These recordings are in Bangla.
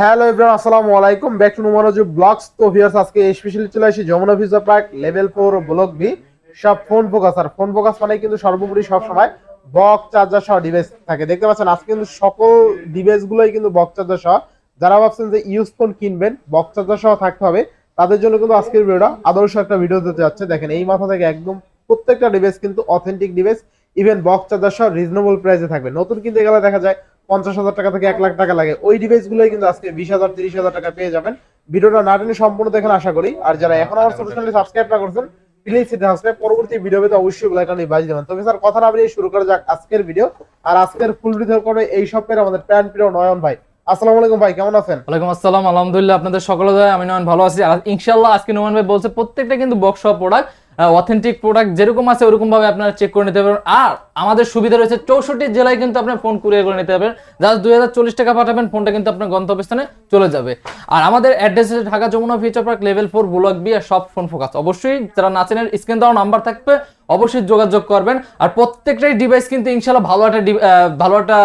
হ্যালো এভরিওয়ান আসসালামু আলাইকুম। ব্যাক টু নুমারোজু ব্লগস তো ভিউয়ার্স আজকে স্পেশালি চলে আসি যমুনা ভিজা পার্ক লেভেল 4 ব্লক বি সব ফোন ফোকাস আর ফোন ফোকাস মানে কিন্তু সর্বোপরি সব সময় বক্স চার্জার সহ ডিভাইস থাকে। দেখতে পাচ্ছেন, আজকে কিন্তু সকল ডিভাইস গুলোই কিন্তু বক্স চার্জার সহ। যারা ভাবছেন যে ইউজ ফোন কিনবেন বক্স চার্জার সহ থাকতে হবে, তাদের জন্য কিন্তু আজকের ভিডিওটা আদর্শ একটা ভিডিও দিতে যাচ্ছে। দেখেন, এই মাথা থেকে একদম প্রত্যেকটা ডিভাইস কিন্তু authentic device even box charger সহ রিজনেবল প্রাইসে থাকবে। নতুন কিনতে গেলে দেখা যায় পঞ্চাশ হাজার টাকা থেকে এক লাখ টাকা লাগে। ওই ডিভাইস গুলোই কিন্তু আজকে বিশ হাজার, তিরিশ হাজার টাকা পেয়ে যাবেন। ভিডিওটা না টেনে সম্পূর্ণ দেখেন, আশা করি। আর যারা এখন আমার ছোট সাবস্ক্রাইব না করছেন প্লিজ সেটা সাবস্ক্রাইব পরবর্তী ভিডিও পেতে অবশ্যই বেলাইকন বাজিয়ে দেবেন। তবে স্যার, কথা না বেরিয়ে শুরু করা যাক আজকের ভিডিও আর আজকের ফুল ভিডিও করে এই সপ্তাহের আমাদের প্যান প্রিয় নয়ন ভাই। আলাইকুম ভাই, কেমন আছেন? ওয়ালাইকুম আসসালাম সকলে আমি নয়ন ভালো আছি। আর আজকে ভাই বলছে, প্রত্যেকটা কিন্তু বক্স প্রোডাক্ট অথেন্টিক প্রোডাক্ট যেরকম আছে ওরকম ভাবে আপনারা চেক করে নিতে পারবেন। আর আমাদের সুবিধা রয়েছে চৌষট্টি জেলায় কিন্তু আপনার ফোন কুরিয়ার করে নিতে পারবেন জাস্ট দুই হাজার চল্লিশ টাকা পাঠাবেন ফোনটা কিন্তু আপনার গন্তব্যস্থানে চলে যাবে। আর আমাদের অ্যাড্রেস হচ্ছে Dhaka Jamuna future park level four block B আর সব ফোন ফোকাস অবশ্যই যারা নাচেনের স্ক্রিন দেওয়া নাম্বার থাকবে অবশ্যই যোগাযোগ করবেন। আর প্রত্যেকটাই ডিভাইস কিন্তু ইনশাল্লাহ ভালো একটা ভালো একটা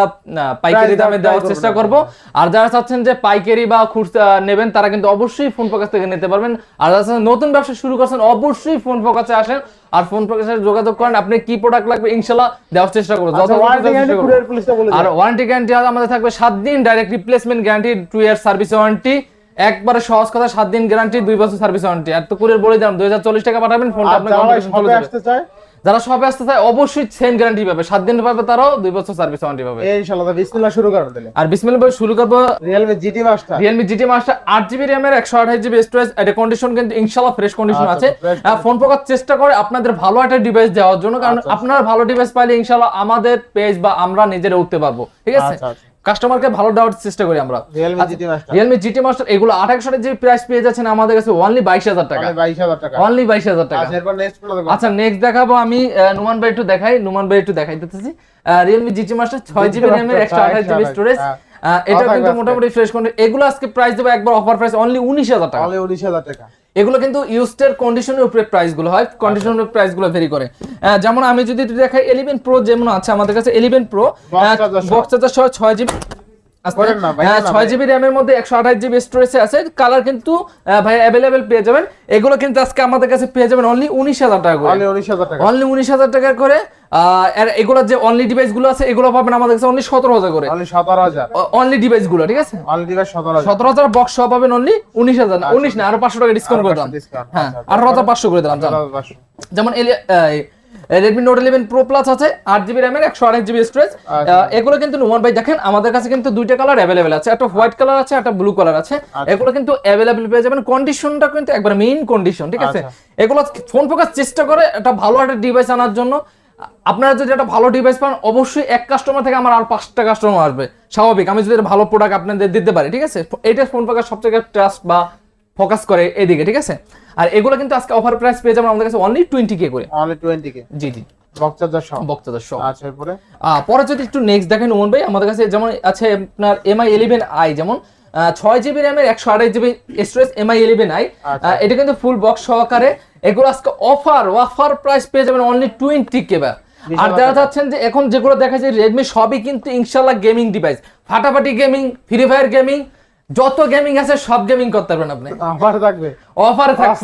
পাইকারি দামে দেওয়ার চেষ্টা। করব। আর যারা চাচ্ছেন যে পাইকারি বা খুচরা নেবেন তারা কিন্তু অবশ্যই ফোন ফোকাস থেকে নিতে পারবেন। আর যারা নতুন ব্যবসা শুরু করছেন অবশ্যই ফোন ফোকাসে আসেন। আর ফোন প্রকাশের যোগাযোগ করেন আপনি কি প্রোডাক্ট লাগবে ইনশাল্লাহ দেওয়ার চেষ্টা করব। আচ্ছা আর ওয়ারেন্টি গ্যারান্টি আমাদের থাকবে সাত দিন direct replacement guarantee two year service warranty একবারে সহজ কথা সাত দিন গ্যারান্টি দুই বছর সার্ভিস ওয়ারেন্টি আর তো কুরিয়ার বলে দিলাম দুই হাজার চল্লিশ টাকা পাঠাবেন ফোনটা আপনার। আসতে চায় যারা সবে আসতে চায় অবশ্যই সেম গ্যারান্টি পাবে। সাত দিন পাবে তারাও দুই বছর সার্ভিস ওয়ারেন্টি পাবে। ইনশাআল্লাহ বিসমিল্লাহ শুরু করেন তাহলে। আর বিসমিল্লাহ ভাই শুরু করব মাস্টার রিয়েলমি জিটি মাস্টার আট জিবি র্যামের একশো আঠাশ জিবি স্টোরেজ এটা কন্ডিশন কিন্তু ইনশাল্লাহ ফ্রেশ কন্ডিশন আচ্ছা, আছে। fresh হ্যাঁ, ফোন পোকার চেষ্টা করে আপনাদের ভালো একটা ডিভাইস দেওয়ার জন্য কারণ আপনারা ভালো ডিভাইস পাইলে ইনশাল্লাহ আমাদের পেজ বা আমরা নিজেরা উঠতে পারব। ঠিক আছে? আচ্ছা, আচ্ছা। কাস্টমারকে ভালো দেওয়ার চেষ্টা করি আমরা। রিয়েলমি জিটি মাস্টার এগুলো আঠাশশো জিবি প্রাইস পেয়ে যাচ্ছেন আমাদের কাছে অনলি বাইশ হাজার টাকা। অনলি বাইশ হাজার টাকা। আচ্ছা নেক্সট দেখব আচ্ছা দেখাবো আমি নুমান ভাই একটু দেখাই নুমান ভাই একটু দেখাই দিতেছি রিয়েলমি জিটি মাস্টার ছয় জিবি র্যামের একশো আঠাশ জিবি স্টোরেজ হ্যাঁ। এটা কিন্তু মোটামুটি ফ্রেশ কন্ডিশন এগুলো আজকে প্রাইস দেবো একবার অফার প্রাইস অনলি উনিশ হাজার টাকা। তাহলে উনিশ হাজার টাকা। এগুলো কিন্তু ইউজড কন্ডিশনের উপরে প্রাইসগুলো হয়। কন্ডিশনের প্রাইসগুলো ভেরি করে। যেমন আমি যদি দেখাই এলিভেন প্রো যেমন আছে আমাদের কাছে এলিভেন প্রো। বক্স চার্জার সহ। ছয় জিবি হ্যাঁ ছয় জিবি র্যামের মধ্যে একশো আঠাশ জিবি স্টোরেজে আছে। কালার কিন্তু ভাই অ্যাভেলেবেল পেয়ে যাবেন। এগুলো কিন্তু আজকে আমাদের কাছে পেয়ে যাবেন অনলি উনিশ হাজার টাকা করে। তাহলে উনিশ হাজার টাকা। অনলি উনিশ হাজার টাকা করে। আহ, আর যে অনলি ডিভাইসগুলো আছে এগুলো পাবেন আমাদের কাছে অনলি সতেরো হাজার করে। সতেরো হাজার। অনলি ঠিক আছে? সতেরো হাজার। বক্স সহ পাবেন অনলি উনিশ হাজার। উনিশ না আরও পাঁচশো টাকা ডিসকাউন্ট করে দিলাম হ্যাঁ আঠারো হাজার পাঁচশো করে দিলাম যেমন Redmi note eleven pro plus আছে আট জিবি র্যামের একশো আঠাশ জিবি স্টোরেজ আচ্ছা। এগুলো কিন্তু নোমান ভাই দেখেন আমাদের কাছে কিন্তু দুইটা কালার অ্যাভেলেবেল আছে। একটা হোয়াইট কালার আছে একটা ব্লু কালার আছে। আচ্ছা। এগুলো কিন্তু অ্যাভেলেবেল পেয়ে যাবেন। কন্ডিশনটা কিন্তু একবার মেইন কন্ডিশন ঠিক আছে? আচ্ছা। এগুলো ফোন ফোকাস চেষ্টা করে একটা ভালো একটা ডিভাইস আনার জন্য। আপনারা যদি একটা ভালো ডিভাইস পান অবশ্যই এক কাস্টমার থেকে আমার আর পাঁচটা কাস্টমার আসবে। স্বাভাবিক আমি যদি ভালো প্রোডাক্ট আপনাদের দিতে পারি ঠিক আছে? এটা ফোন ফোকাস সবথেকে ট্রাস্ট বা ফোকাস করে এদিকে ঠিক আছে? আর এগুলো কিন্তু আজকে অফার প্রাইস পেয়ে যাবেন আমাদের কাছে অনলি টোয়েন্টি কে করে। অনলি টোয়েন্টি কে জি জি। আচ্ছা পরে যদি একটু নেক্সট দেখেন ওমন ভাই আমাদের কাছে যেমন আছে আপনার এমআই ইলেভেন আই যেমন ছয় জিবি র্যামের একশো আঠাশ GB storage Mi eleven i. এটা কিন্তু ফুল বক্স সহকারে। এগুলো আজকে অফার অফার প্রাইস পেয়ে যাবেন অনলি টোয়েন্টি কে বা আর দেখা যারা চাচ্ছেন যে এখন যেগুলো দেখা যায় রেডমি সবই কিন্তু ইনশাল্লাহ গেমিং ডিভাইস ফাটাফাটি গেমিং ফ্রি ফায়ার গেমিং যত গেমিং আছে সব গেমিং করতে পারবেন আপনি। অফার থাকবে। অফার থাকব।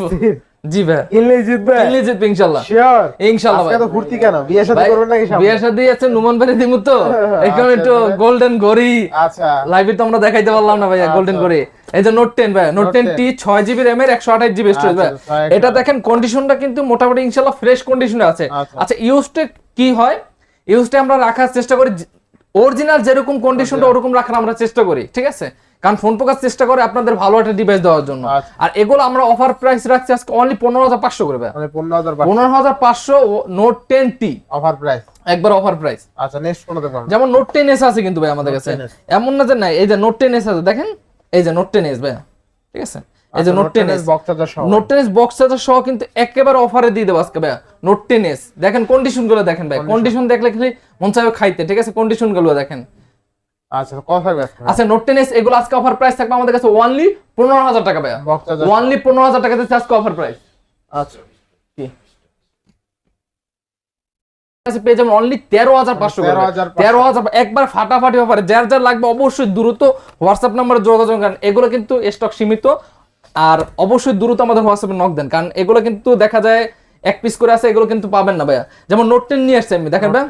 জি ভাই। কিনলেই জিতবে কিনলে জিতবে ইনশাল্লাহ। শিওর। ইনশাল্লাহ আজকে তো ঘুরতি কেন? বিয়ে সাথে করবেন নাকি সামনে? বিয়ের সাথে আছে নুমান ভাই দিমু তো। এখানে আচ্ছা, একটু গোল্ডেন ঘড়ি। আচ্ছা। লাইভে তো আমরা দেখাইতে পারলাম না ভাইয়া আচ্ছা। গোল্ডেন এই যে নোট ভাই নোট টেন 10 টি ছয় জিবি র্যামের একশো আঠাশ জিবি স্টোরেজ ভাই। আচ্ছা, এটা দেখেন কন্ডিশনটা কিন্তু মোটামুটি ইনশাল্লাহ ফ্রেশ কন্ডিশনে আছে। আচ্ছা। আচ্ছা ইউজটে কি হয়? ইউজটে আমরা রাখার চেষ্টা করি অরিজিনাল যেরকম কন্ডিশনটা ওরকম রাখার আমরা চেষ্টা করি ঠিক আছে? কারণ ফোন প্রকাশ চেষ্টা করে আপনাদের ভালো একটা ডিভাইস দেওয়ার জন্য। আচ্ছা। আর এগুলো আমরা অফার প্রাইস রাখছি আজকে অনলি পনেরো হাজার পাঁচশো করে ভাই। মানে পনেরো হাজার পাঁচশো। Note ten T offer price একবার অফার প্রাইস আচ্ছা নেক্সট কোনটা যেমন নোট টেন এস আছে কিন্তু ভাই আমাদের কাছে। এমন না যে নাই এই যে নোট টেন এস আছে দেখেন? এই যে নোট টেন এস ভাই ঠিক আছে? এই যে note ten S box charger সহ। Note ten S box charger সহ কিন্তু একেবারে অফারে দিয়ে দেবো আজকে ভাই নোট টেন এস দেখেন কন্ডিশনগুলো দেখেন ভাই। কন্ডিশন দেখলে খালি মন চাইবে খাইতে ঠিক আছে? কন্ডিশনগুলো দেখেন। আচ্ছা কত থাকবে আচ্ছা নোট এগুলো আজকে অফার প্রাইস থাকবে আমাদের কাছে ওয়ানলি পনেরো হাজার টাকা ভাই বক্স পনেরো হাজার টাকা আজকে অফার প্রাইস আচ্ছা কি? কাছে পেয়ে যাবেন অনলি তেরো হাজার পাঁচশো তেরো হাজার একবার ফাটাফাটি ব্যাপারে যার যার লাগবে অবশ্যই দ্রুত হোয়াটসঅ্যাপ নাম্বারে যোগাযোগ করেন। এগুলো কিন্তু স্টক সীমিত। আর অবশ্যই দ্রুত আমাদের হোয়াটসঅ্যাপে নক দেন কারণ এগুলো কিন্তু দেখা যায় এক পিস করে আছে এগুলো কিন্তু পাবেন না ভাইয়া। যেমন নোট টেন নিয়ে আসছে আমি দেখেন ভাই।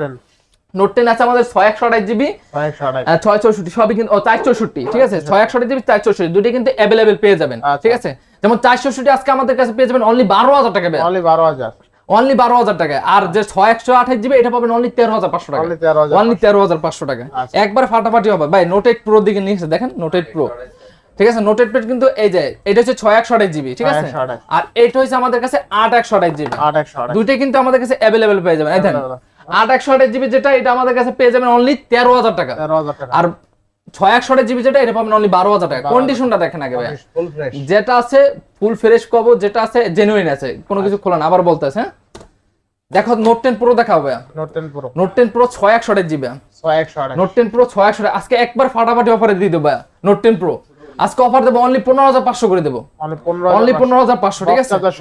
নোট টেন আছে আমাদের ছয় একশো আঠাশ। জিবি ছয় চৌষট্টি সবই কিন্তু চার চৌষট্টি ঠিক আছে? ছয় একশো জিবি চার চৌষট্টি দুটি কিন্তু অ্যাভেলেবেল পেয়ে যাবেন আচ্ছা। ঠিক আছে? যেমন চার চৌষট্টি আজকে আমাদের কাছে পেয়ে যাবেন অনলি বারো হাজার টাকা অনলি বারো হাজার। অনলি বারো হাজার টাকা। আর যে ছয় একশো আঠাশ জিবি এটা পাবেন অনলি তেরো হাজার পাঁচশো টাকা। Only 13,500 অনলি তেরো হাজার পাঁচশো টাকা। আচ্ছা। একবার ফাটাফাটি হবে। ভাই নোট এইট প্রো দিকে নিয়েছে দেখেন নোট এইট প্রো ঠিক আছে? নোট এইট কিন্তু এই যে এটা হচ্ছে ছয় একশো আঠাশ জিবি ঠিক আছে? আর এটা হচ্ছে আমাদের কাছে আট একশো আঠাশ জিবি দুইটাই কিন্তু আমাদের কাছে অ্যাভেলেবেল পেয়ে যাবেন। এই দেখেন আট একশো আঠাশ জিবি যেটা এটা আমাদের কাছে পেয়ে যাবেন অনলি তেরো হাজার টাকা। আর ছয় একশো আঠাশ জিবি যেটা এটা পাবেন অনলি বারো হাজার টাকা। কন্ডিশনটা দেখেন আগে ভাই যেটা আছে ফুল ফ্রেশ কবো যেটা আছে জেনুইন আছে। কোনো কিছু খোলা না আবার বলতেছে হ্যাঁ? দেখো নোট টেন প্রো দেখা হবে note ten pro note ten pro ছয় একশো জিবি আঠাশ নোট টেন প্রো ছয় একশো আজকে একবার ফাটাফাটি অফারে দিয়ে দেবো নোট টেন প্রো আজকে অফার দেবো অনলি পনেরো হাজার পাঁচশো করে দেবো। অনলি পনেরো হাজার পাঁচশো। ঠিক আছে? charger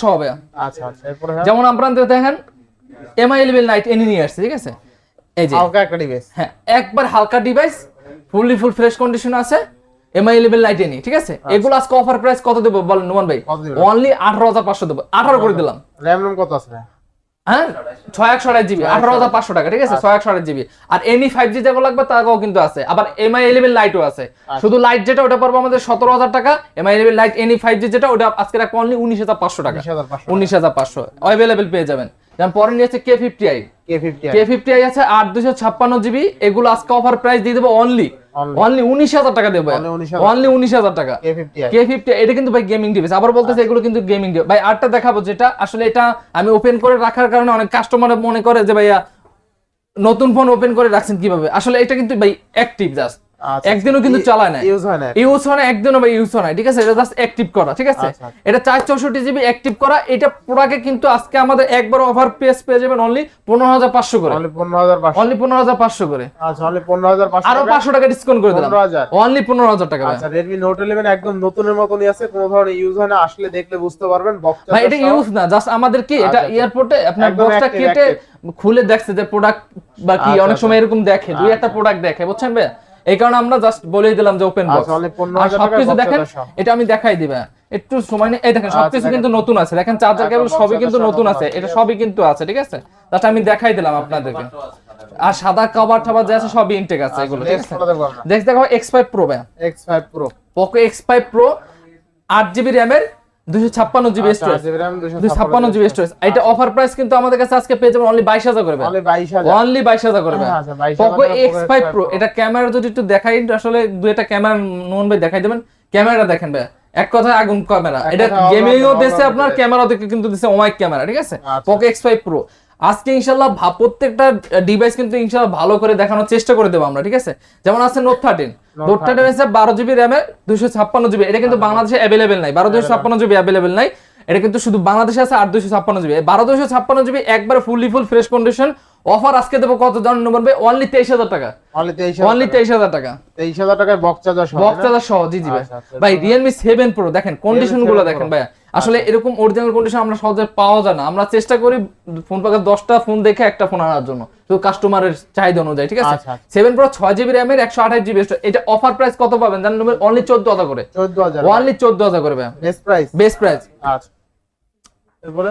সহ। ভাইয়া আচ্ছা আচ্ছা হ্যাঁ। যেমন আপনাদের দেখেন এমআই ইলেভেন নাইট এনে নিয়ে আসছে ঠিক আছে? এই যে হালকা একটা ডিভাইস হ্যাঁ একবার হালকা device fully full fresh condition Mi eleven lite light এনি ঠিক আছে? এগুলো আজকে অফার প্রাইস কত দেবো বলেন নোমান ভাই? অনলি আঠারো হাজার পাঁচশো দেবো। আঠারো করে দিলাম। র্যাম রুম কত আছে? হ্যাঁ? ছয় একশো আঠাশ জিবি আঠারো হাজার পাঁচশো টাকা ঠিক আছে? ছয় একশো আঠাশ জিবি। আর এনি ফাইভ জি যেগুলো লাগবে তাও কিন্তু আছে। আবার এমআই ইলেভেন লাইটও আছে। শুধু লাইট যেটা ওটা পড়বে আমাদের সতেরো হাজার টাকা। Mi eleven lite NE five G যেটা ওটা আজকে রাখব অনলি উনিশ হাজার পাঁচশো টাকা। উনিশ হাজার পাঁচশো অ্যাভেলেবেল পেয়ে যাবেন। যেমন পরে নিয়ে K fifty i K fifty i আছে আট দুশো ছাপ্পান্ন জিবি। এগুলো আজকে অফার প্রাইস দিয়ে দেবো অনলি অনলি উনিশ হাজার টাকা দেবো। অনলি উনিশ হাজার। টাকা। কে ফিফটি এটা কিন্তু ভাই গেমিং ডিভাইস আবার বলতেছে এগুলো কিন্তু গেমিং ডিভাইস ভাই আরটা দেখাবো যেটা আসলে এটা আমি ওপেন করে রাখার কারণে অনেক কাস্টমার মনে করে যে ভাইয়া নতুন ফোন ওপেন করে রাখছেন কীভাবে? আসলে এটা কিন্তু ভাই অ্যাক্টিভ জাস্ট আচ্ছা। একদিনও কিন্তু চালায় না use হয় না। ইউজ হয় না একদিনও ভাই ইউজ হয় না ঠিক আছে? এটা জাস্ট অ্যাক্টিভ করা ঠিক আছে? আচ্ছা, আচ্ছা। এটা চার চৌষট্টি জিবি অ্যাক্টিভ করা এটা পুরাকে কিন্তু আজকে আমাদের একবার অফার পেস পেয়ে যাবেন অনলি পনেরো হাজার পাঁচশো করে। অনলি পনেরো হাজার পাঁচশো। করে। আচ্ছা আরও। পাঁচশো টাকা ডিসকাউন্ট করে দিলাম। 15,000 অনলি পনেরো হাজার টাকা আচ্ছা রেডমি নোট ইলেভেন একদম নতুনের মতনই আছে কোনো ধরনের ইউজ হয় না আসলে দেখলে বুঝতে পারবেন ভাই এটা ইউজ না জাস্ট আমাদের কি এটা আচ্ছা, এয়ারপোর্টে আপনার বক্সটা কেটে খুলে দেখছে যে প্রোডাক্ট বা কি আচ্ছা, অনেক আচ্ছা। সময় এরকম দেখে দুই একটা প্রোডাক্ট দেখে বুঝছেন ভাই? এই কারণে আমরা জাস্ট বলেই দিলাম যে ওপেন বক্স আর সবকিছু দেখেন এটা আমি দেখাই দিবে। একটু সময় নেই এই দেখেন সবকিছু কিন্তু নতুন আছে। দেখেন চার্জার কেবল সবই কিন্তু নতুন আছে। এটা সবই কিন্তু আছে ঠিক আছে? জাস্ট আমি দেখাই দিলাম আপনাদেরকে। আর সাদা কভার টাবার যে আছে সবই ইনটেক আছে এগুলো ঠিক আছে? দেখ দেখো X5 Pro ভাই X5 Pro Poco X5 Pro 8GB RAM এর করে। এটা ক্যামেরা যদি একটু আসলে ক্যামেরা নন ভাই দেখাই দেখেন এক কথায় আগুন ক্যামেরা এটা গেমিংও আপনার ক্যামেরা কিন্তু দিছে ক্যামেরা ঠিক আছে? তোকে এক্স ফাইভ প্রো আজকে ইনশাল্লাহ প্রত্যেকটা ডিভাইস কিন্তু ইনশাল্লাহ ভালো করে দেখানোর চেষ্টা করে দেবো আমরা ঠিক আছে? যেমন আছে নোট থার্টিন নোট থার্টিন আছে বারো জিবি র্যামে দুশো ছাপ্পান্ন জিবি এটা কিন্তু বাংলাদেশে অ্যাভেলেবেল নাই বারো দুশো ছাপ্পান্ন জিবি অ্যাভেলেবেল নাই। এটা কিন্তু শুধু বাংলাদেশে আছে আট দুশো ছাপ্পান্ন জিবি বারো দুশো ছাপ্পান্ন জিবি একবার fully full fresh condition offer আজকে দেবো কত জানেন বলবে? অনলি তেইশ হাজার টাকা। অনলি তেইশ হাজার টাকা। তেইশ হাজার টাকায় বক্স চার্জার সহ বক্স চার্জার সহ জি জি ভাই। আচ্ছা, আচ্ছা, ভাই রিয়েলমি সেভেন প্রো দেখেন কন্ডিশনগুলো দেখেন Pro। আসলে এরকম অরিজিনাল কন্ডিশন আমরা সহজে পাওয়া যায় না। আমরা চেষ্টা করি ফোন পাকে দশটা ফোন দেখে একটা ফোন আনার জন্য। তো কাস্টমারের চাহিদা অনুযায়ী ঠিক আছে? আচ্ছা, আচ্ছা। সেভেন প্রো ছয় জিবি র্যামের একশো আঠাশ জিবি এটা অফার প্রাইস কত পাবেন? জানেন অনলি চোদ্দ হাজার করে। চোদ্দ হাজার। অনলি চোদ্দ হাজার করে ব্যাম বেস্ট প্রাইস বেস্ট প্রাইস আচ্ছা। এরপরে?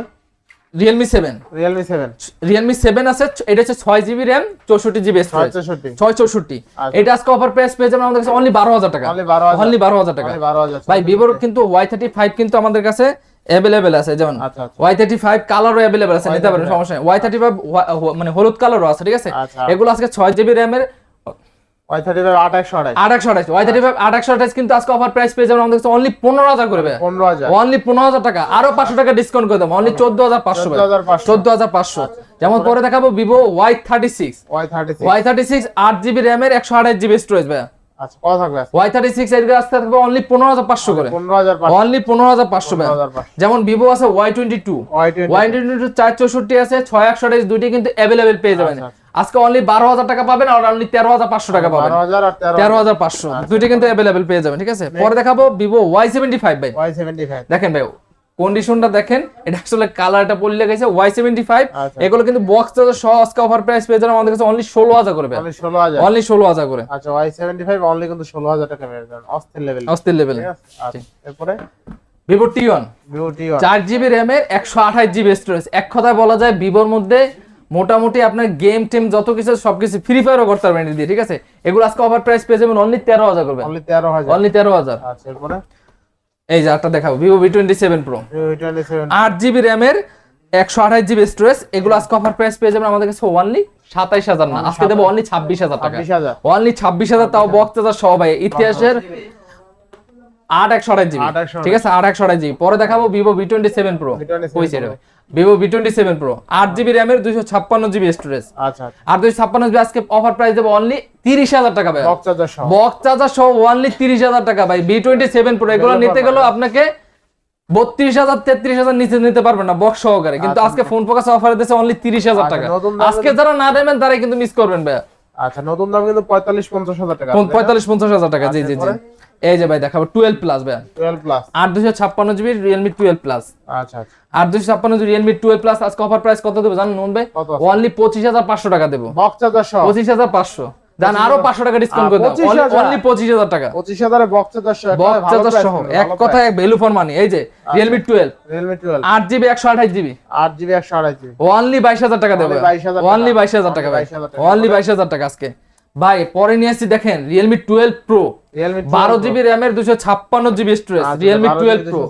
Realme seven Realme seven Realme seven আছে এটা হচ্ছে ছয় জিবি র্যাম চৌষট্টি জিবি ছয় চৌষট্টি। আচ্ছা। এটা আজকে অফার প্রাইস পেয়ে যাবেন আমাদের কাছে অনলি বারো হাজার টাকা। Only 12,000 অনলি বারো হাজার টাকা। ভাই ভিভোর কিন্তু ওয়াই থার্টি ফাইভ কিন্তু আমাদের কাছে অ্যাভেলেবেল আছে যেমন। ওয়াই থার্টি ফাইভ কালারও অ্যাভেলেবেল আছে নিতে পারেন সমস্যা নেই। ওয়াই থার্টি ফাইভ মানে হলুদ কালারও আছে ঠিক আছে? আচ্ছা। এগুলো আজকে ছয় জিবি র্যামের কিন্তু আজকে অফার প্রাইস পেয়ে যাবেন। আমাদের অনলি পনেরো হাজার করবে। অনলি পনেরো হাজার টাকা। আরও পাঁচশো টাকা ডিসকাউন্ট করে দেবো। অনলি চোদ্দ হাজার পাঁচশো চোদ্দ হাজার পাঁচশো। যেমন পরে দেখাবো Vivo Y thirty six Y thirty আট জিবি একশো আঠাশ জিবি স্টোরেজ আচ্ছা যেমন ভিভো আছে Y twenty two Y22 Y twenty two চার চৌষট্টি আছে ছয় একশো আঠাশ দুইটি কিন্তু অ্যাভেলেবেল পেয়ে যাবেন। আচ্ছা, আজকে অনলি বারো হাজার টাকা পাবেন আর অনলি তেরো হাজার পাঁচশো টাকা পাবেন। তেরো হাজার। পাঁচশো। দুইটি কিন্তু অ্যাভেলেবেল পেয়ে যাবেন ঠিক আছে? পরে দেখাবো ভিভো ওয়াই সেভেন্টি ফাইভ ভাই। ওয়াই সেভেন্টি ফাইভ দেখেন ভাই কন্ডিশনটা দেখেন এটা আসলে কালারটা পড়লে গেছে ওয়াই সেভেন্টি ফাইভ আচ্ছা। এগুলো কিন্তু বক্স সহ আজকে অফার প্রাইস পেয়ে যাবেন আমাদের কাছে অনলি ষোলো হাজার করবে অনলি ষোলো হাজার। অনলি ষোলো হাজার করে। আচ্ছা ওয়াই সেভেন্টি ফাইভ অনলি কিন্তু ষোলো হাজার টাকা পেয়ে যাবেন অস্থির লেভেল অস্থির লেভেলে আচ্ছা এরপরে? ভিভো টি ওয়ান চার জিবি র্যামের একশো আঠাশ জিবি স্টোরেজ এক কথায় বলা যায় ভিভোর মধ্যে মোটামুটি আপনার গেম টেম যত কিছু সবকিছু ফ্রি ফায়ারও করতে পারবেন দিয়ে ঠিক আছে? এগুলো আজকে অফার প্রাইস পেয়ে যাবেন অনলি তেরো হাজার করবে অনলি তেরো হাজার। অনলি তেরো হাজার। আচ্ছা এই যে আটটা দেখাবো Vivo V twenty seven pro আট জিবি র্যামের একশো আঠাশ জিবি স্টোরেজ এগুলো আজকে অফার প্রাইস পেয়ে যাবেন আমাদের কাছে অনলি সাতাইশ হাজার না আজকে দেবো অনলি ছাব্বিশ হাজার টাকা। অনলি ছাব্বিশ হাজার তাও সহ ভাই ইতিহাসের আট একশো আঠাশ জিবি ঠিক আছে? আট একশো আঠাশ জিবি পরে দেখাবো Vivo V twenty seven pro V27 ওই সাইডে Vivo V twenty seven pro আট জিবি র্যামের দুইশো ছাপ্পান্ন জিবি স্টোরেজ আচ্ছা আচ্ছা। আর দুইশো ছাপ্পান্ন জিবি আজকে অফার প্রাইস দেবো অনলি তিরিশ হাজার টাকা ভাই। বক্স চার্জার সহ। বক্স চার্জার সহ অনলি তিরিশ হাজার টাকা ভাই। বি টোয়েন্টি সেভেন প্রো এগুলো নিতে গেলেও আপনাকে বত্রিশ হাজার তেত্রিশ হাজার নিচে নিতে পারবেন না বক্স সহকারে। কিন্তু আজকে ফোন ফোকাস অফার দিতেছে অনলি তিরিশ হাজার আচ্ছা, টাকা। আজকে যারা না দেবেন তারাই কিন্তু মিস করবেন ভাই আচ্ছা নতুন দাম কিন্তু 45 50 হাজার টাকা 45 50 হাজার টাকা জি জি জি। এই যে ভাই দেখাবো 12 প্লাস ভাই 12 প্লাস 8256 জিবি Realme 12 প্লাস আচ্ছা আচ্ছা। 8256 Realme 12 প্লাস আজকে অফার প্রাইস কত দেব জানেন নুন ভাই? অনলি 25500 টাকা দেব। বক্স 25500 দেন আরও 500 টাকা ডিসকাউন্ট করে দাও পঁচিশ হাজার। টাকা। পঁচিশ এ এক কথায় ভ্যালু ফর মানি এই যে Realme 12 Realme 12 8GB 128GB 8GB 128GB only 22000 টাকা দেবে। অনলি 22000 টাকা। ভাই। অনলি 22000 টাকা। আজকে। ভাই পরে নিয়ে আসছি দেখেন Realme 12 Pro বারো জিবি র্যামের 256 GB storage Realme 12 Pro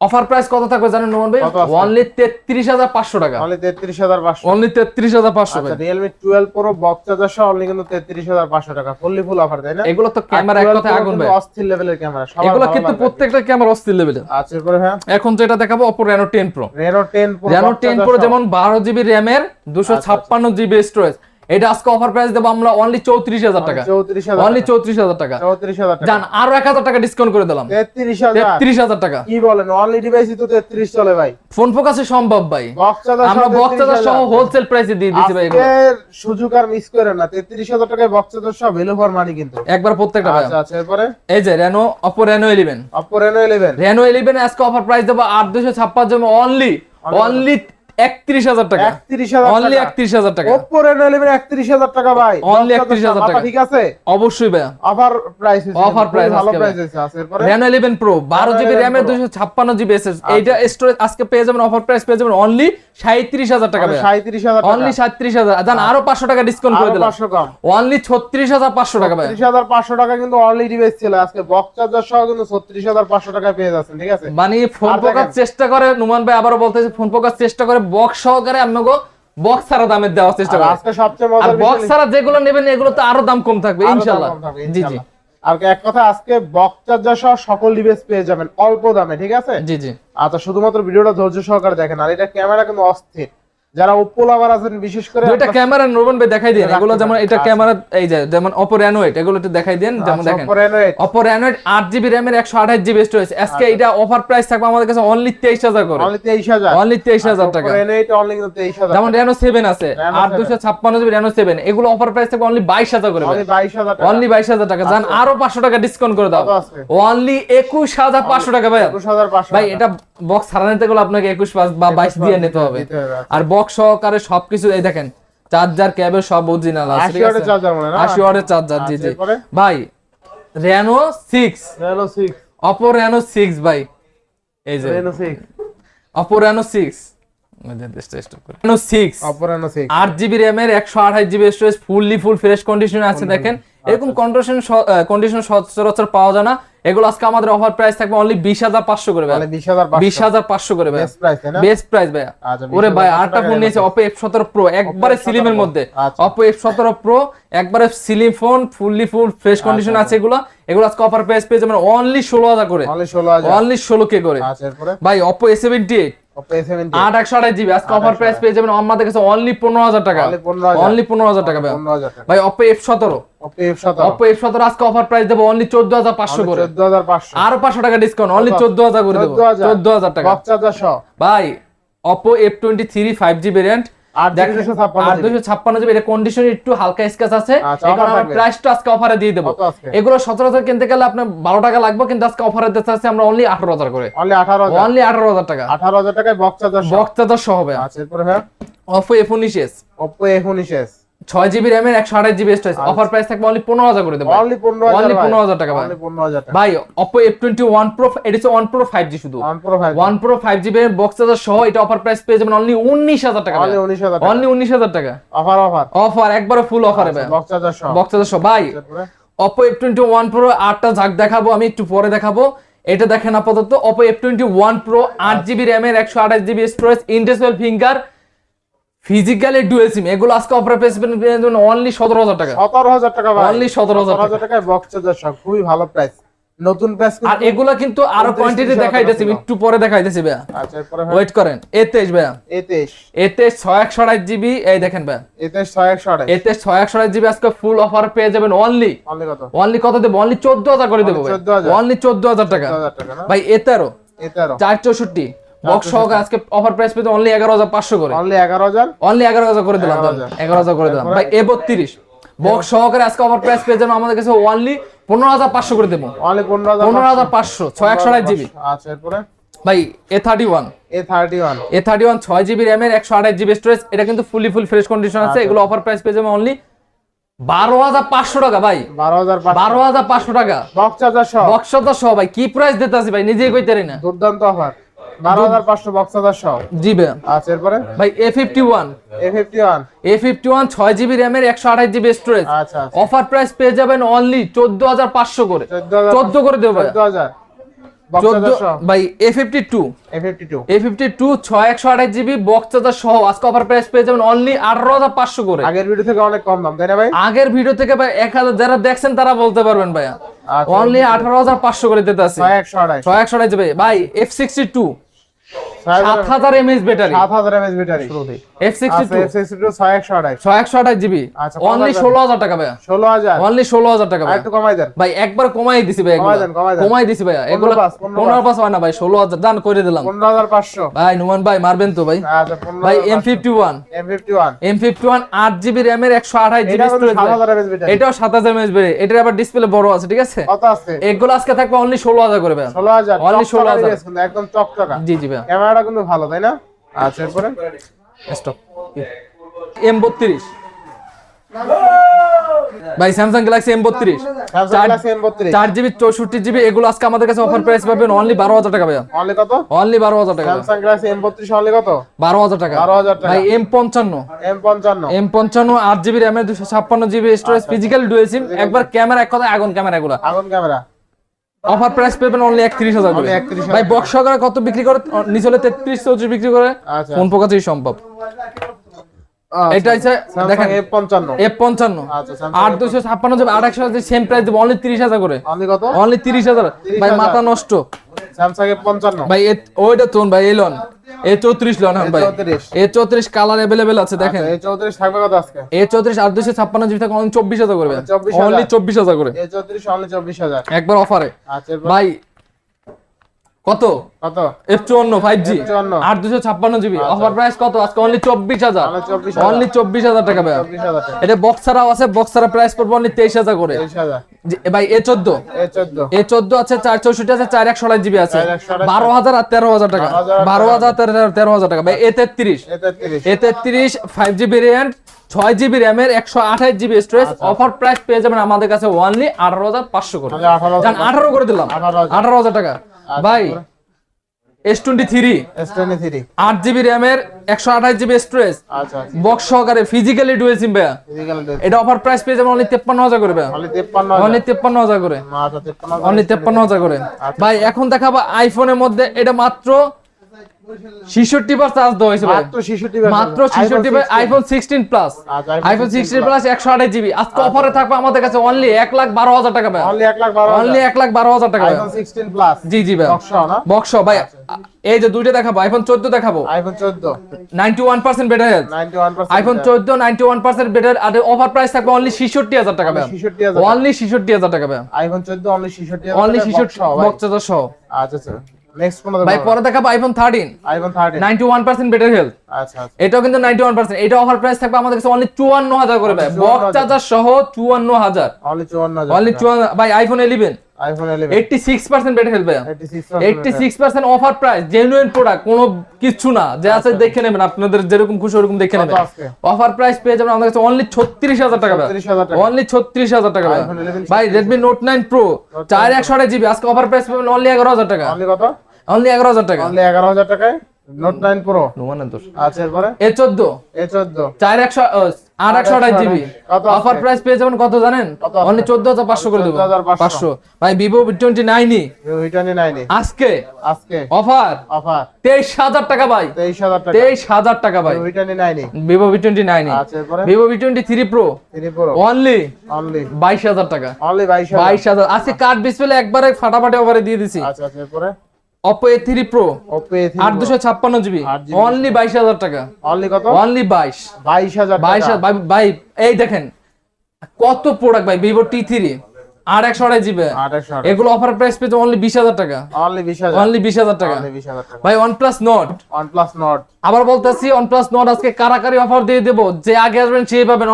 offer price কত থাকবে জানেন নোমান ভাই? অনলি তেত্রিশ হাজার পাঁচশো টাকা। অনলি তেত্রিশ হাজার পাঁচশো অনলি তেত্রিশ হাজার পাঁচশো ভাই। আচ্ছা Realme twelve pro box charger সহ অনলি কিন্তু তেত্রিশ হাজার পাঁচশো টাকা। ফুললি ফুল অফার তাই না? এগুলো তো ক্যামেরা এক কথায় আগুন ভাই। অস্থির লেভেলের ক্যামেরা এগুলো কিন্তু প্রত্যেকটা ক্যামেরা অস্থির লেভেলের আচ্ছা এরপরে হ্যাঁ? এখন যেটা দেখাবো Oppo Reno ten pro Reno ten pro Reno ten pro যেমন বারো জিবি র্যামের দুশো ছাপ্পান্ন জিবি স্টোরেজ এটা আজকে অফার প্রাইস দেবো আমরা অনলি চৌত্রিশ হাজার টাকা। অনলি চৌত্রিশ হাজার টাকা। জান আরও এক হাজার টাকা ডিসকাউন্ট করে দিলাম। তেত্রিশ হাজার। টাকা। কি বলেন অনলি ডিভাইসই তো তেত্রিশ চলে ভাই। ফোন ফোকাসে সম্ভব ভাই। আমরা বক্স চার্জার সহ হোলসেল প্রাইসে দিয়ে দিচ্ছি ভাই সুযোগ আর মিস করেন না। তেত্রিশ হাজার টাকায় বক্স চার্জার সহ ভ্যালু ফর মানি কিন্তু। একবার প্রত্যেকটা ভাই। আচ্ছা আচ্ছা এরপরে? এই যে Reno Oppo Reno eleven Oppo Reno eleven Reno eleven আজকে অফার প্রাইস দেবো আট দুশো ছাপ্পান্ন অনলি অনলি একত্রিশ হাজার টাকা। একত্রিশ হাজার অনলি একত্রিশ হাজার টাকা। ওপো রেনো ইলেভেন একত্রিশ হাজার টাকা ভাই। Only বক্স চার্জার 31,000 মাথা টাকা। ঠিক আছে? অবশ্যই ভাই অফার প্রাইস Offer price ভালো প্রাইস আছে রেনো ইলেভেন প্রো বারো জিবি 11 র্যামের দুশো ছাপ্পান্ন জিবি এসএস এইটা স্টোরেজ আজকে পেয়ে যাবেন অফার প্রাইস পেয়ে যাবেন অনলি সাঁত্রিশ হাজার টাকা সাঁত্রিশ হাজার অনলি সাঁত্রিশ হাজার। জান আরও পাঁচশো টাকা ডিসকাউন্ট করে দিলাম। পাঁচশো কম। অনলি ছত্রিশ হাজার পাঁচশো টাকা ভাই ত্রিশ হাজার পাঁচশো টাকা কিন্তু অনলি ডিভাইস ছিল। আজকে বক্স চার্জার সহ কিন্তু ছত্রিশ হাজার পাঁচশো টাকা পেয়ে যাচ্ছেন ঠিক আছে? মানে ফোন পোকার চেষ্টা করে নুমান ভাই আবারও বলতেছে ফোন পোকার চেষ্টা করে বক্স সহকারে আপনাকে বক্স ছাড়া দামের দেওয়ার চেষ্টা আর আজকে সবচেয়ে আর মজার বক্স ছাড়া যেগুলো নেবেন এগুলো তো আরও দাম কম থাকবে থাকবে, জি জি। আর এক কথা আজকে বক্স চার্জার সহ সকল ডিভাইস পেয়ে যাবেন অল্প দামে ঠিক আছে? জি জি। আচ্ছা শুধুমাত্র ভিডিওটা ধৈর্য সহকারে দেখেন আর এটা ক্যামেরা কিন্তু অস্থির। যারা ওপ্পো লাভার আছেন বিশেষ করে দুইটা ক্যামেরা নোবেন ভাই দেখাই দিন এগুলো যেমন এটা আচ্ছা। ক্যামেরা এই যে যেমন অপো রেনো এগুলো একটু দেখাই দেন যেমন দেখেন। Oppo Reno 8 অপো রেনো আট জিবি র্যামের একশো আঠাশ স্টোরেজ আজকে এটা অফার প্রাইস থাকবে আমাদের কাছে অনলি তেইশ হাজার করে। অনলি তেইশ হাজার। অনলি তেইশ হাজার টাকা Oppo Reno 8 অনলি কিন্তু তেইশ হাজার যেমন রেনো সেভেন আছে Reno আট 7 দুশো ছাপ্পান্ন জিবি রেনো সেভেন এগুলো অফার প্রাইস থাকবে অনলি বাইশ হাজার করে অনলি বাইশ হাজার টাকা। অনলি বাইশ হাজার টাকা। জান আরও পাঁচশো টাকা ডিসকাউন্ট করে দাও। অনলি একুশ হাজার পাঁচশো টাকা ভাই। একুশ হাজার পাঁচশো ভাই এটা বক্স ছাড়া নিতে গেলে আপনাকে একুশ পাঁচ বা বাইশ দিয়ে নিতে হবে। আচ্ছা। আর বক্স সহকারে সবকিছু এই দেখেন চার্জার ক্যাবের সব অরিজিনাল আছে আশি ওয়াটের চার্জার চার্জার জি আচ্ছা, জি ভাই Reno six Reno six Oppo Reno six ভাই। এই যে। Reno six Oppo Reno six Reno six Oppo Reno six আট জিবি র্যামের একশো আঠাশ GB storage fully full fresh কন্ডিশনে আছে দেখেন। এরকম কন্ডিশন কন্ডিশন সচরাচর পাওয়া যায় না। এগুলো আজকে আমাদের অফার প্রাইস থাকবে অনলি বিশ হাজার পাঁচশো করে ভাই বিশ হাজার পাঁচশো। করে ভাই বেস্ট প্রাইস ভাই আচ্ছা, ওরে ভাই আটটা ফোন নিয়েছে অপো এফ সতেরো প্রো একবারে সিলিমের মধ্যে। আচ্ছা। অপো এফ সতেরো প্রো একবারে slim phone fully full fresh condition আচ্ছা। আছে এগুলো। এগুলো আজকে অফার প্রাইস পেয়ে যাবেন অনলি ষোলো হাজার করে। অনলি ষোলো কে করে। আচ্ছা ভাই অপো এ সেভেন্টি এইট আট একশো আঠাশ জিবি। আজকে অফার প্রাইস পেয়ে যাবেন আমাদের কাছে অনলি পনেরো হাজার টাকা। অনলি পনেরো হাজার। টাকা ভাই অপো এফ সতেরো। অপো এফ সতেরো। আজকে অফার প্রাইস দেবো অনলি চোদ্দ হাজার পাঁচশো করে। পাঁচশো। আরও পাঁচশো টাকা ডিসকাউন্ট অনলি চোদ্দ হাজার। করে দেবো। চোদ্দ হাজার। টাকা। ভাই Oppo F twenty three five G variant আট দুশো ছাপ্পান্ন আট দুশো ছাপ্পান্ন জিবি এটা কন্ডিশন একটু হালকা স্কেচ আছে। আচ্ছা। প্রাইসটা আজকে অফারে দিয়ে দেবো? এগুলো সচরাচর কিনতে গেলে আপনার বারো টাকা লাগবে কিন্তু আজকে অফারে দিতে আছে আমরা অনলি আঠারো হাজার করে। অনলি আঠারো হাজার। টাকা। আঠারো হাজার টাকায় বক্স চার্জার বক্তাটা সহ হবে আচ্ছা এরপরে ভাই এফ উনিশ এস ওপো এফ উনিশ এস ছয় জিবি র্যামের একশো আঠাশ জিবি স্টোরেজ অফার প্রাইস থাকবে অনলি পনেরো হাজার করে দেবো। অনলি পনেরো হাজার অনলি পনেরো হাজার টাকা ভাই। Oppo F twenty one pro এটা হচ্ছে ওয়ান প্রো ফাইভ জি শুধু। One pro five GB box charger সহ এটা অফার প্রাইস পেয়ে যাবেন অনলি উনিশ হাজার টাকা অনলি উনিশ হাজার টাকা। অফার অফার অফার একবারে ফুল অফারে ভাই। বক্স চার্জার সহ। বক্স চার্জার সহ। ভাই এরপরে Oppo F twenty one pro আটটা ঝাঁক দেখাবো আমি একটু পরে দেখাবো। এটা দেখেন আপাতত Oppo F twenty one pro আট জিবি র্যামের একশো আঠাশ জিবি স্টোরেজ ইন্টারসেল ফিঙ্গার ফিজিক্যালি ডুয়েল সিম এগুলো আজকে অফার প্রাইস অনলি সতেরো হাজার টাকা। সতেরো হাজার টাকা ভাই। Only 17,000 টাকা। হাজার টাকায় বক্স চার্জার সহ খুবই ভালো প্রাইস নতুন প্রাইস আর এগুলা কিন্তু আরও কোয়ান্টিটি দেখাইতেছি একটু পরে দেখাইতেছি ভাইয়া। আচ্ছা ভাই। ওয়েট করেন এ তেইশ ভাইয়া। এ তেইশ। এ তেইশ ছয় একশো আঠাশ জিবি এই দেখেন ভাইয়া। এ তেইশ ছয় একশো আঠাশ। এ তেইশ ছয় একশো আঠাশ জিবি আজকে ফুল অফার পেয়ে যাবেন অনলি অনলি কত? অনলি কত দেবো? অনলি চোদ্দ হাজার করে দেবো Only 14,000 অনলি চোদ্দ হাজার টাকা। হাজার টাকা না? ভাই এ তেরো। এ তেরো। চার চৌষট্টি। বক্স সহকারে আজকে অফার প্রাইস পেতে অনলি এগারো হাজার পাঁচশো করে। অনলি করে দিলাম 11,000 করে দিলাম। ভাই বক্স সহকারে আজকে অফার প্রাইস পেয়ে যাবেন আমাদের কাছে অনলি করে দেবো। Only GB. আচ্ছা এরপরে? ভাই জিবি স্টোরেজ এটা কিন্তু ফুলি ফুল ফ্রেশ কন্ডিশন আছে। আচ্ছা। এগুলো অফার প্রাইস পেয়ে অনলি বারো হাজার পাঁচশো টাকা ভাই। বারো হাজার পাঁচশো। টাকা। বক্স চার্জার সহ। বক্সটা সহ ভাই। কি প্রাইস দিতে ভাই? নিজেই কইতে না। দুর্দান্ত অফার বক্স সহ। জি ভাই আচ্ছা এরপরে? ভাই স্টোরেজ আচ্ছা অফার প্রাইস পেয়ে যাবেন অনলি করে। চোদ্দ হাজার চোদ্দ করে দেবো ভাই। চোদ্দ হাজার। বক্স চোদ্দ চার্জার সহ। ভাই A fifty two A fifty two A fifty two ছয় একশো আঠাশ জিবি বক্স চার্জার সহ। আজকে অফার প্রাইস পেয়ে যাবেন অনলি আঠারো হাজার পাঁচশো করে। আগের ভিডিও থেকে অনেক কম দাম তাই না ভাই? আগের ভিডিও থেকে ভাই এক হাজার যারা দেখছেন তারা বলতে পারবেন ভাইয়া। আচ্ছা। অনলি আঠারো হাজার পাঁচশো করে দিতে আছে। ছয় একশো ছয় একশো আঠাশ ভাই F sixty two Show me. 7000 mAh battery 7000 battery F62 F62 6128 6128 GB আচ্ছা অনলি 16000 টাকা ভাই 16000 অনলি 16000 টাকা ভাই একটু কমাই দেন। ভাই একবার কমাই দিছি ভাই একবার কমাই দিছি ভাই এগুলো 15500 হয় না ভাই 16000 দান করে দিলাম। 15500 ভাই নুমান ভাই মারবেন তো ভাই। ভাই M51 M51 M51 RAM এর 128 জিবি স্টোরেজ এটাও 7000 এটা আবার ডিসপ্লে বড় আছে ঠিক আছে? কত আছে? এগুলো আজকে থাকবে অনলি 16000 করে ভাই 16000 অনলি 16000 একদম জি জি ভাই ক্যামেরা ক্যামেরাটা কিন্তু ভালো তাই না? আচ্ছা এরপরে? স্টপ এম বত্রিশ। ভাই স্যামসাং গ্যালাক্সি এম বত্রিশ। চার জিবি চৌষট্টি জিবি এগুলো আজকে আমাদের কাছে অফার প্রাইস পাবেন অনলি বারো হাজার টাকা ভাইয়া। অনলি কত? অনলি বারো হাজার টাকা স্যামসাং গ্যালাক্সি এম বত্রিশ অনলি কত? বারো হাজার টাকা। বারো হাজার টাকা। ভাই এম পঞ্চান্ন। এম পঞ্চান্ন। এম পঞ্চান্ন আট জিবি র্যামের দুশো ছাপ্পান্ন GB storage physical dual SIM একবার ক্যামেরা এক কথা আগুন ক্যামেরা এগুলো। আগুন ক্যামেরা অফার প্রাইস পেবেন অনলি একত্রিশ হাজার করে। ভাই বক্স সহকারে কত বিক্রি করে? নিচলে তেত্রিশ চৌত্রিশ বিক্রি করে। আচ্ছা। কোন প্রকারই সম্ভব? এটা হচ্ছে দেখেন এফ পঞ্চান্ন। এফ পঞ্চান্ন। আচ্ছা আট দুশো ছাপ্পান্ন যাবে আট একশো সেম প্রাইস দেবো অনলি তিরিশ হাজার করে। অনলি তিরিশ হাজার। ভাই 30,000 মাথা নষ্ট। স্যামসাং এফ পঞ্চান্ন। ভাই এ- ওইটা তোন ভাই এই লন এ চৌত্রিশ লন ভাই। এ চৌত্রিশ। কালার অ্যাভেলেবেল আছে দেখেন। এই চৌত্রিশ থাকবে কত আজকে? এ চৌত্রিশ আট দুশো ছাপ্পান্ন জিবি থাকে অনলি চব্বিশ হাজার করবে অনলি চব্বিশ হাজার করে। এই চৌত্রিশ অনলি চব্বিশ হাজার। একবার অফারে আচ্ছা ভাই কত? কত? এফ চুয়ান্ন ফাইভ জি আট দুশো ছাপ্পান্ন জিবি অফার প্রাইস কত? আজকে অনলি চব্বিশ হাজার। অনলি চব্বিশ হাজার। টাকা ভাই। এটা বক্স ছাড়াও আছে বক্স ছাড়া প্রাইস পড়বে অনলি তেইশ হাজার করে। ভাই এ চোদ্দ। এ চোদ্দ। আছে চার চৌষট্টি আছে চার একশো আঠাশ জিবি আছে। বারো হাজার আর তেরো হাজার টাকা। বারো হাজার তেরো- তেরো হাজার টাকা। ভাই এ তেত্রিশ। এ তেত্রিশ। ফাইভ জিবি র্যাম ছয় জিবি র্যামের একশো আঠাশ জিবি স্টোরেজ অফার প্রাইস পেয়ে যাবেন আমাদের কাছে ওয়ানলি আঠারো হাজার পাঁচশো করে। আঠারো করে দিলাম। আঠারো হাজার। টাকা। ভাই S twenty three S twenty three আট জিবি র্যামের একশো আঠাশ জিবি স্টোরেজ আচ্ছা বক্স সহকারে ফিজিক্যালি ডুয়েল সিম ভাইয়া। এটা অফার প্রাইস পেয়ে যাবেন অনলি তেপ্পান্ন হাজার করে ভাইয়া। অনলি তেপ্পান্ন অনলি তেপ্পান্ন হাজার করে। আচ্ছা তেপ্পান্ন অনলি তেপ্পান্ন হাজার করে। ভাই এখন দেখাবো আইফোনের মধ্যে এটা মাত্র ছিষট্টি বার চার্জ দেওয়া হয়েছে মাত্র শিশুটি মাত্র ছিষট্টি আইফোন সিক্সটিন প্লাস আচ্ছা, আইফোন সিক্সটিন প্লাস একশো আঠাশ জিবি আজকে অফারে থাকবে আমাদের কাছে অনলি এক লাখ বারো হাজার টাকা ভাই। অনলি এক লাখ বারো অনলি এক লাখ বারো হাজার টাকা আইফোন সিক্সটিন প্লাস জি জি ভাই। বক্স না? বক্স ভাই। এই যে দুইটা দেখাবো আইফোন চোদ্দ দেখাবো। আইফোন চোদ্দ। Ninety one percent better health ninety one iPhone চোদ্দ নাইনটি ওয়ান পার্সেন্ট বেটার আর অফার প্রাইস থাকবে অনলি ছিষট্টি হাজার টাকা ভাই। ছিষট্টি হাজার অনলি ছিষট্টি হাজার টাকা ভাই। আইফোন চোদ্দ অনলি ছিষট্টি অনলি ছিষট্টি বক্স সহ আচ্ছা আচ্ছা। নেক্সট কোনটা ভাই পরে দেখাবো iPhone thirteen iPhone 13 ninety one percent better health আচ্ছা আচ্ছা। এটাও কিন্তু নাইনটি ওয়ান পার্সেন্ট এটা অফার প্রাইস থাকবে আমাদের কাছে অনলি চুয়ান্ন হাজার করে ভাই। 54,000 বক্স চার্জার সহ চুয়ান্ন হাজার। অনলি 54000 অনলি চুয়ান্ন ভাই iPhone eleven iPhone 11 eighty six percent better health ভাই 86 eighty six percent offer price genuine product কোনো কিছু না। যে আছে দেখে নেবেন আপনাদের যেরকম খুশি ওরকম দেখে আচ্ছা। নেবেন। অফার প্রাইস পেয়ে যাবেন আমাদের কাছে অনলি ছত্রিশ হাজার টাকা 36,000 টাকা। অনলি ছত্রিশ হাজার টাকা ভাই। 11 ভাই রেডমি নোট নাইন প্রো চার একশো আঠাশ জিবি আজকে অফার প্রাইস পাবেন অনলি এগারো হাজার টাকা। অনলি কত? অনলি এগারো হাজার টাকা। অনলি 11000 টাকায়? নোট 9 প্রো নুমানের দোষ আচ্ছা এরপরে? এ চোদ্দ। A14 চার একশো আট জিবি অফার প্রাইস পেয়ে যাবেন কত জানেন? অনলি চোদ্দ হাজার পাঁচশো করে দেবো। 14,500 পাঁচশো। ভাই নাইনই রিটার্নি নাইনি আজকে। আজকে। অফার অফার তেইশ হাজার টাকা ভাই। 23000 টাকা। তেইশ হাজার টাকা ভাই। রিটার্নি নাইনি ভিভো ভি টোয়েন্টি নাইন আচ্ছা এরপরে? Twenty three pro 3 pro only only বাইশ হাজার টাকা। অনলি 22000 বাইশ হাজার। আজকে কার্ড ডিসপ্লে একবারে ফাটাফাটি অফারে দিয়ে দিছি। আচ্ছা আচ্ছা এরপরে? Oppo A three pro Oppo A3 আট দুশো ছাপ্পান্ন জিবি। 8 GB অনলি বাইশ হাজার টাকা। অনলি কত? অনলি বাইশ। 22000 বাইশ হাজার- ভাই- ভাই এই দেখেন কত প্রোডাক্ট ভাই ভিভো টি থ্রি আর একশো আড়াই জিবি। এগুলো অফার প্রাইস পেয়েছে অনলি বিশ হাজার টাকা। অনলি বিশ হাজার। টাকা। অনলি 20000 টাকা। ভাই ওয়ান প্লাস নট আবার বলতেছি OnePlus Nord আজকে কারাকারি অফার দিয়ে দেবো। যে আগে আসবেন সেই পাবেন।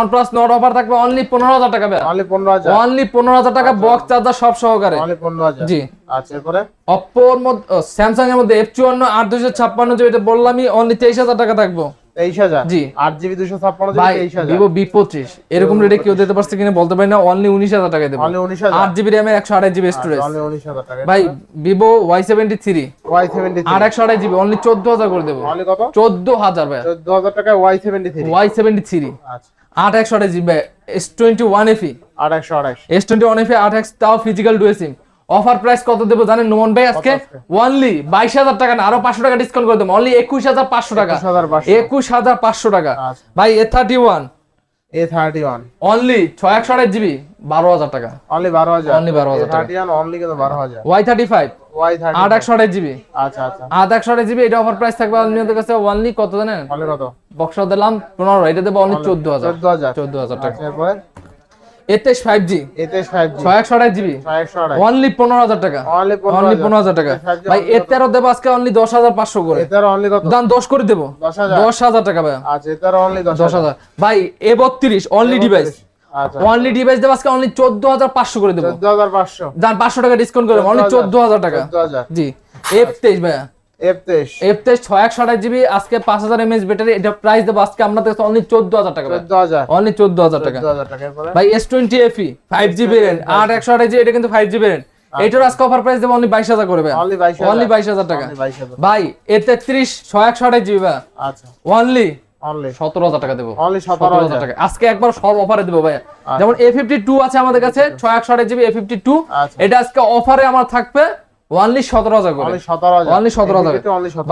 অফার থাকবে অনলি পনেরো হাজার টাকা অনলি 15000 অনলি পনেরো হাজার টাকা বক্স চার্জার সব সহকারে। অনলি 15000 জি। আচ্ছা এরপরে? অপ্পোর মধ্যে স্যামসাং এর মধ্যে এফ চুয়ান্ন আট দুশো ছাপ্পান্ন এটা বললামই অনলি তেইশ হাজার টাকা থাকব। 23000 জি। 8GB 256 জিবি 23000 ভিভো বি পঁচিশ। এরকম রেটে কেউ দিতে পারছে কিনা বলতে পারি না। অনলি উনিশ হাজার টাকা দেবো। অনলি 19000 আট জিবি র্যামের একশো আঠাশ জিবি স্টোরেজ অনলি 19000 টাকা ভাই Vivo Y seventy three Y73 আট একশো আঠাশ জিবি অনলি চোদ্দ হাজার করে দেবো। অনলি কত? চোদ্দ হাজার ভাই। 14000 টাকা Y73 ওয়াই সেভেন্টি থ্রি আচ্ছা। আট একশো আঠাশ GB S twenty one FE 828 S twenty one এফি আট এক্স তাও physical dual SIM offer price কত দেবো জানেন নোমন ভাই আজকে? অনলি বাইশ হাজার টাকা না আরও পাঁচশো টাকা ডিসকাউন্ট করে দেবো। অনলি একুশ হাজার পাঁচশো টাকা। একুশ হাজার পাঁচশো টাকা। আচ্ছা। ভাই A thirty one A31 only ছয় একশো আঠাশ জিবি বারো হাজার টাকা। অনলি 12000 Only 12,000 টাকা। A31 অনলি কিন্তু 12000 ওয়াই থার্টি ফাইভ আট একশো আঠাশ জিবি। আচ্ছা আচ্ছা। আট একশো আঠাশ জিবি এটা অফার প্রাইস থাকবে আপনাদের কাছে অনলি কত জানেন? অনলি কত? বক্স দিলাম পনেরো এটা দেবো অনলি চোদ্দ হাজার। 14000 চোদ্দ হাজার টাকা। ফাইভ জি ছয় একশো আঠাশ জিবি। 128 অনলি পনেরো হাজার টাকা। অনলি পনেরো হাজার। টাকা। ভাই এর তেরো দেবো আজকে অনলি দশ হাজার পাঁচশো করে। এটার অনলি কত? দাম দশ করে দেবো। দশ হাজার। টাকা ভাই আচ্ছা অনলি দশ হাজার। ভাই এ বত্রিশ অনলি ডিভাইস অনলি ডিভাইস দেবো আজকে অনলি চোদ্দ হাজার পাঁচশো করে দেবো। 14500 দাম পাঁচশো টাকা ডিসকাউন্ট করে অনলি চোদ্দ হাজার। টাকা। জি এফ তেইশ ভাইয়া। F23 এফ তেইশ ছয় একশো আঠাশ জিবি আজকে পাঁচ হাজার এমএস ব্যাটারি এটা প্রাইস দেবো। আজকে কাছে অনলি চোদ্দ হাজার টাকা 14000 অনলি চোদ্দ হাজার টাকা। 14000 টাকা এরপরে? ভাই এস টোয়েন্টি এফি ফাইভ আট একশো আঠাশ এটা কিন্তু ফাইভ জি ভেরিয়েন্ট এটার আজকে অফার প্রাইস দেবো অনলি বাইশ হাজার করে অনলি 22000 অনলি বাইশ হাজার টাকা। ভাই এ তেত্রিশ ছয় একশো আঠাশ জিবি ভাই আচ্ছা। অনলি অনলি সতেরো হাজার টাকা দেবো। সতেরো হাজার। টাকা। আজকে একবার সব অফারে দেবো ভাই যেমন এ ফিফটি টু আছে আমাদের কাছে ছয় একশো আঠাশ জিবি এ ফিফটি টু আচ্ছা। এটা আজকে অফারে আমার থাকবে অনলি সতেরো হাজার করে। অনলি সতেরো হাজার।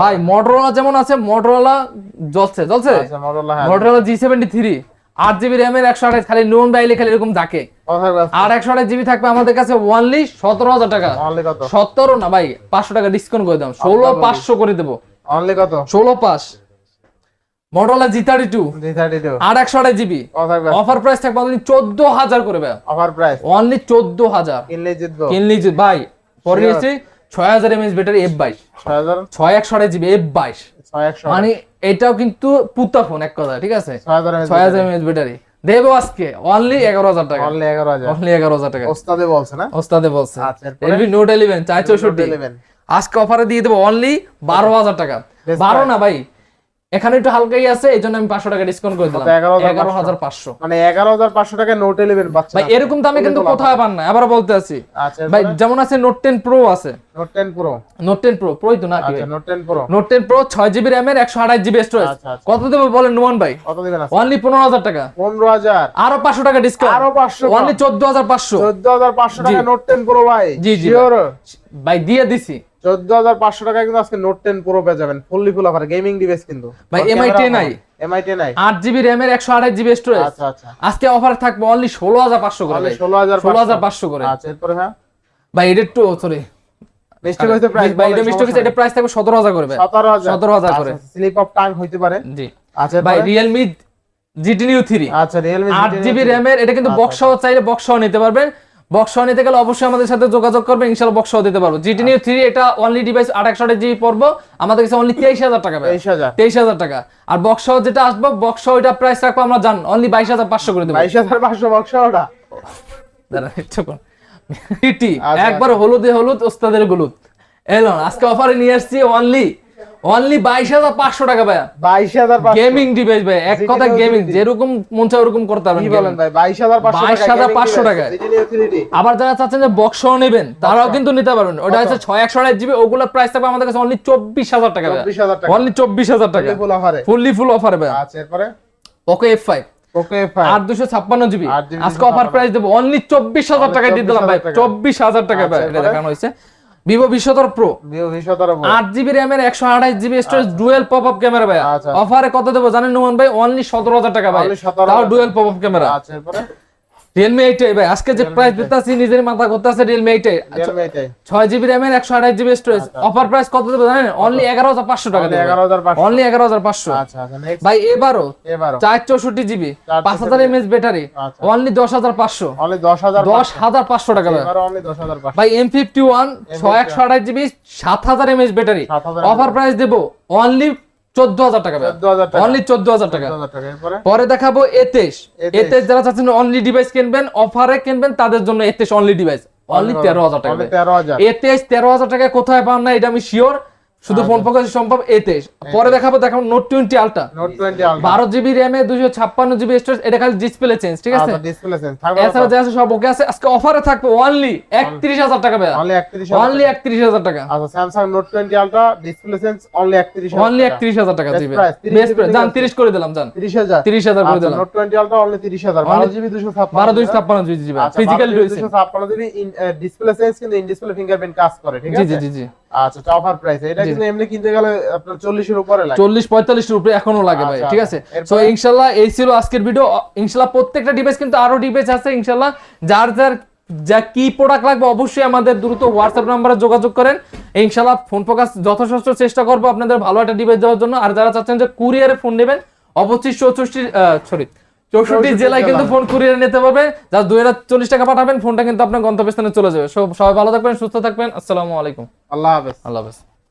ভাই মোটরোলা যেমন আছে মোটরোলা জ্বলছে জ্বলছে? Model Motorola G seventy three আট জিবি র্যামের একশো আঠাশ খালি নুন বাইলে খালি এরকম থাকে আর একশো আঠাশ জিবি থাকবে আমাদের কাছে সতেরো হাজার টাকা। সতেরো না ভাই পাঁচশো টাকা ডিসকাউন্ট করে দাম ষোলো পাঁচশো করে দেবো। অনলি কত? ষোলো পাঁচ। জি থার্টি টু আর একশো আঠাশ জিবি অফার প্রাইস থাকবে অনলি চোদ্দ হাজার করে ভাই। অফার প্রাইস অনলি চোদ্দ হাজার। কিনলি ভাই পরে Sure. ছয় হাজার এমএস ব্যাটারি এফ বাইশ। 6000 ছয় একশো আড়াই জিবি এফ বাইশ। মানে এটাও কিন্তু পুতা ফোন এক কথা ঠিক আছে? 6000 ছয় হাজার এমএস ব্যাটারি। দেবো আজকে অনলি এগারো হাজার টাকা। অনলি 11000 অনলি এগারো হাজার টাকা। ওস্তাদে বলছে না? ওস্তাদে বলছে। রেডমি নোট ইলেভেন চার চৌষট্টি আজকে অফারে দিয়ে দেবো অনলি বারো হাজার টাকা। বারো না ভাই এখানে একটু হালকাই আছে এই জন্য আমি পাঁচশো টাকা ডিসকাউন্ট করে দিলাম। কত? 11,500? এগারো হাজার পাঁচশো। মানে 11500 টাকা নোট 11 পাচ্ছেন ভাই এরকম দামে কিন্তু কোথায় পান না। আবার বলতে আছি। আচ্ছা ভাই যেমন আছে নোট টেন প্রো আছে। Note 10 pro note ten pro প্রোই তো না আচ্ছা note 10 pro note ten pro ছয় জিবি র্যামের একশো আঠাশ জিবি স্টোরেজ আচ্ছা, আচ্ছা। কত দেবো বলেন নোমান ভাই? কত দিবেন আছে অনলি পনেরো হাজার টাকা। 15000 আরও পাঁচশো টাকা ডিসকাউন্ট আরও 500 অনলি চোদ্দ হাজার পাঁচশো। 14500 টাকা নোট 10 প্রো ভাই। জি, জি, ভাই দিয়ে দিছি। 14500 টাকা কিন্তু আজকে নোট 10 প্রো পেয়ে যাবেন। Fully full offer gaming device কিন্তু। ভাই, MI 10 নাই? এমআই 10 আই আট জিবি র্যামের একশো আঠাশ জিবি স্টোরেজ আচ্ছা আচ্ছা। আজকে অফার থাকবে অনলি ষোলো হাজার পাঁচশো করে তাহলে ভাই। 16500 ষোলো হাজার পাঁচশো করে। আচ্ছা এরপরে হ্যাঁ? ভাই এটা একটু সরি সতেরো হাজার করে 17000 17,000 করে। স্লিপ অফ টাং হইতে পারে। জি। আচ্ছা ভাই? রিয়েলমি জিটি নিউ থ্রি আচ্ছা রিয়েলমি আট জিবি র্যামের এটা কিন্তু বক্স সহ চাইলে বক্স সহ নিতে পারবেন। বক্স নিতে গেলে অবশ্যই আমাদের সাথে যোগাযোগ করবে ইনশাল্লাহ বক্স দিতে পারব। জিটি নিউ থ্রি এটা অনলি ডিভাইস একশো জিবি পড়ব আমাদের কাছে অনলি তেইশ হাজার টাকা তেইশ হাজার। টাকা। আর বক্স যেটা আসব বক্স ওইটা প্রাইস রাখব আমরা জান অনলি বাইশ হাজার পাঁচশো করে দেবো। বাইশ হাজার পাঁচশো বক্স ওটা। টিটি আচ্ছা, একবার হলুদে হলুদ ওস্তাদের হলুদ। এলো আজকে অফারে নিয়ে আসছি অনলি অনলি বাইশ হাজার পাঁচশো টাকা ভাই বাইশ হাজার গেমিং ডিভাইস ভাই এক কথা গেমিং যেরকম মন চায় ওরকম করতে পারবেন বলেন ভাই? বাইশ হাজার পাঁচশো 22,500 টাকা। আবার যারা চাচ্ছেন যে বক্স নেবেন তারাও কিন্তু নিতে পারবেন। ওটা হচ্ছে ছয় একশো আড়াই জিবি ওগুলোর প্রাইস থাকবে আমাদের কাছে অনলি চব্বিশ হাজার টাকা টাকা। অনলি চব্বিশ হাজার টাকা। ফুললি ফুল অফার ভাই আচ্ছা এরপরে? পোকো এফ ফাইভ ওকে আট দুশো ছাপ্পান্ন জিবি 8GB আজকে অফার প্রাইস দেবো। অনলি চব্বিশ হাজার Only টাকায় দিয়ে দিলাম ভাই চব্বিশ হাজার টাকা ভাই আচ্ছা, এটা দেখানো হয়েছে। ভিভো বিশ্বতর প্রো ভিভো ভি সতেরো আট জিবি র্যামের একশো আঠাশ GB storage dual pop up camera ভাই। অফারে কত দেবো জানেন নোমান ভাই? অনলি সতেরো হাজার টাকা ভাই। Only 17,000 তাও ডুয়েল পপ আপ ক্যামেরা আচ্ছা রিয়েলমি এইটাই ভাই আজকে যে প্রাইস দিতেছি নিজের মাথা করতে আছে রিয়েলমি এইটাই ছয় জিবি র্যামের একশো আঠাইশ জিবি স্টোরেজ অফার প্রাইস কত দেবো জানেন? অনলি এগারো হাজার পাঁচশো টাকা অনলি এগারো হাজার পাঁচশো। আচ্ছা আচ্ছা ভাই এবারও চার চৌষট্টি জিবি পাঁচ হাজার এমএস ব্যাটারি আচ্ছা। অনলি দশ হাজার পাঁচশো। দশ হাজার পাঁচশো। টাকা ভাই। এম ফিফটি ওয়ান ছয় একশো আঠাশ জিবি সাত হাজার এমএস ব্যাটারি অফার প্রাইস দেবো। অনলি চোদ্দ হাজার টাকা অনলি চোদ্দ হাজার টাকা। পরে দেখাবো এতেশ এতেশ যারা চাচ্ছেন অনলি ডিভাইস কিনবেন অফারে কিনবেন তাদের জন্য এতেশ অনলি ডিভাইস অনলি তেরো হাজার টাকা এতেশ তেরো হাজার। টাকা কোথায় পান না এটা আমি শিওর শুধু আচ্ছা। ফোন ফোকাস সম্ভব এতেশ পরে দেখাবো দেখাবো নোট টোয়েন্টি আলটা বারো জিবি র্যামে দুশো ছাপ্পান্ন জিবি স্টোরেজ এটা খালি ডিসপ্লে চেঞ্জ ঠিক আছে? আচ্ছা এছাড়া যা আছে সব ওকে আছে। আজকে অফারে থাকবে অনলি একত্রিশ হাজার টাকা ভাই অনলি একত্রিশ হাজার টাকা। আচ্ছা Samsung note twenty ultra display sense only একত্রিশ অনলি একত্রিশ হাজার টাকা দিবে। price, 30 বেস্ট জিবি জান থেকে তিরিশ করে দিলাম জান। তিরিশ হাজার। তিরিশ হাজার করে দিলাম। নোট টোয়েন্টি আলট্রা অনলি তিরিশ হাজার। বারো জিবি দুশো ছাপ্পান্ন বারো দুইশো ছাপ্পান্ন জিবি জিবি আচ্ছা, ফিজিক্যাল দুশো ছাপ্পান্ন জিবি ডিসপ্লে সেন্স কিন্তু ইন ডিসপ্লে ফিঙ্গারপ্রিন্ট কাজ করে ঠিক আছে? জি জি জি। আচ্ছা অফার প্রাইস এটা কিন্তু এমনি কিনতে গেলে আপনার চল্লিশের উপরে লাগে। চল্লিশ পঁয়তাল্লিশের উপরে এখনও লাগে ভাই আচ্ছা, ঠিক আচ্ছা। আছে সো ইনশাল্লাহ এই ছিল আজকের ভিডিও ইনশাল্লাহ প্রত্যেকটা ডিভাইস কিন্তু আরও ডিভাইস আছে ইনশাল্লাহ। যার যার যা কি প্রোডাক্ট লাগবে অবশ্যই আমাদের দ্রুত হোয়াটসঅ্যাপ নাম্বারে যোগাযোগ করেন। ফোন ফোকাস যথেষ্ট চেষ্টা করব আপনাদের ভালো একটা ডিভাইস দেওয়ার জন্য। আর যারা চাচ্ছেন যে কুরিয়ারে ফোন নেবেন অবশ্যই চৌষট্টি সরি চৌষট্টি জেলায় কিন্তু ফোন কুরিয়ারে নিতে পারবে যা দুই হাজার চল্লিশ টাকা পাঠাবেন ফোনটা কিন্তু আপনার গন্তব্যস্থানে চলে যাবে। সবাই ভালো থাকবেন সুস্থ থাকবেন। আসসালামু আলাইকুম। আল্লাহ হাফেজ। আল্লাহ হাফেজ।